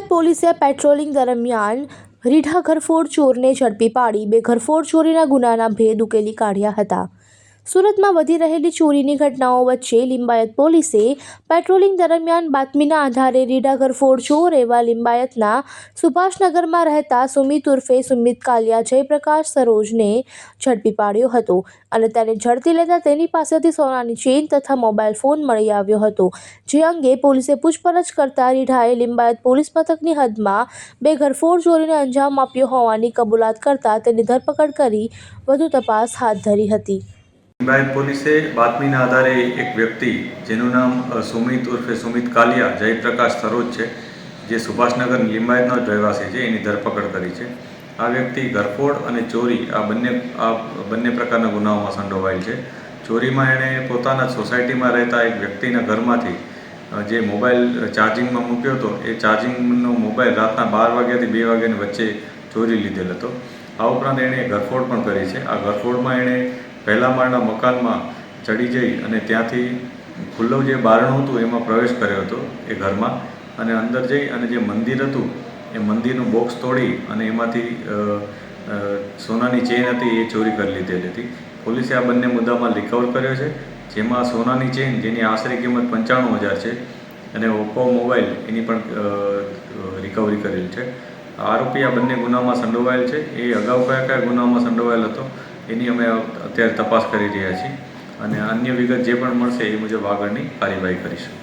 લિંબાયત પોલીસે પેટ્રોલિંગ દરમિયાન રીઢા ઘરફોડ ચોરને ઝડપી પાડી બે ઘરફોડ ચોરીના ગુનાના ભેદ ઉકેલી કાઢ્યા હતા. સુરતમાં વધી રહેલી ચોરીની ઘટનાઓ વચ્ચે લિંબાયત પોલીસે પેટ્રોલિંગ દરમિયાન બાતમીના આધારે રીઢા ઘરફોડ ચોર એવા લિંબાયતના સુભાષનગરમાં રહેતા સુમિત ઉર્ફે સુમિત કાલિયા જયપ્રકાશ સરોજને ઝડપી પાડ્યો હતો અને તેને ઝડપી લેતા તેની પાસેથી સોનાની ચેઇન તથા મોબાઈલ ફોન મળી આવ્યો હતો. જે અંગે પોલીસે પૂછપરછ કરતા રીઢાએ લિંબાયત પોલીસ મથકની હદમાં બે ઘરફોડ ચોરીને અંજામ આપ્યો હોવાની કબૂલાત કરતા તેની ધરપકડ કરી વધુ તપાસ હાથ ધરી હતી. લિંબાયત પોલીસે બાતમીના આધારે એક વ્યક્તિ જેનું નામ સુમિત ઉર્ફે સુમિત કાલિયા, જયપ્રકાશ સરોજ છે, જે સુભાષનગર લિંબાયતનો જ રહેવાસી છે, એની ધરપકડ કરી છે. આ વ્યક્તિ ઘરફોડ અને ચોરી આ બંને આ બંને પ્રકારના ગુનાઓમાં સંડોવાયેલ છે. ચોરીમાં એણે પોતાના સોસાયટીમાં રહેતા એક વ્યક્તિના ઘરમાંથી જે મોબાઈલ ચાર્જિંગમાં મૂક્યો હતો, એ ચાર્જિંગનો મોબાઈલ રાતના બાર વાગ્યાથી બે વાગ્યાની વચ્ચે ચોરી લીધેલ હતો. આ ઉપરાંત એણે ઘરફોડ પણ કરી છે. આ ઘરફોડમાં એણે પહેલા માળના મકાનમાં ચડી જઈ અને ત્યાંથી ખુલ્લું જે બારણું હતું એમાં પ્રવેશ કર્યો હતો એ ઘરમાં. અને અંદર જઈ અને જે મંદિર હતું, એ મંદિરનું બોક્સ તોડી અને એમાંથી સોનાની ચેન હતી એ ચોરી કરી લીધેલી હતી. પોલીસે આ બંને મુદ્દામાં રિકવર કર્યો છે. જેમાં સોનાની ચેન, જેની આશરે કિંમત પંચાણું હજાર છે, અને ઓપ્પો મોબાઈલ એની પણ રિકવરી કરેલ છે. આરોપી આ બંને ગુનામાં સંડોવાયેલ છે. એ અગાઉ કયા કયા ગુનામાં સંડોવાયેલ હતો? એની અમે અત્યારે તપાસ કરી રહ્યા છીએ અને અન્ય વિગત જે પણ મળશે એ મુજબ આગળની કાર્યવાહી કરીશું.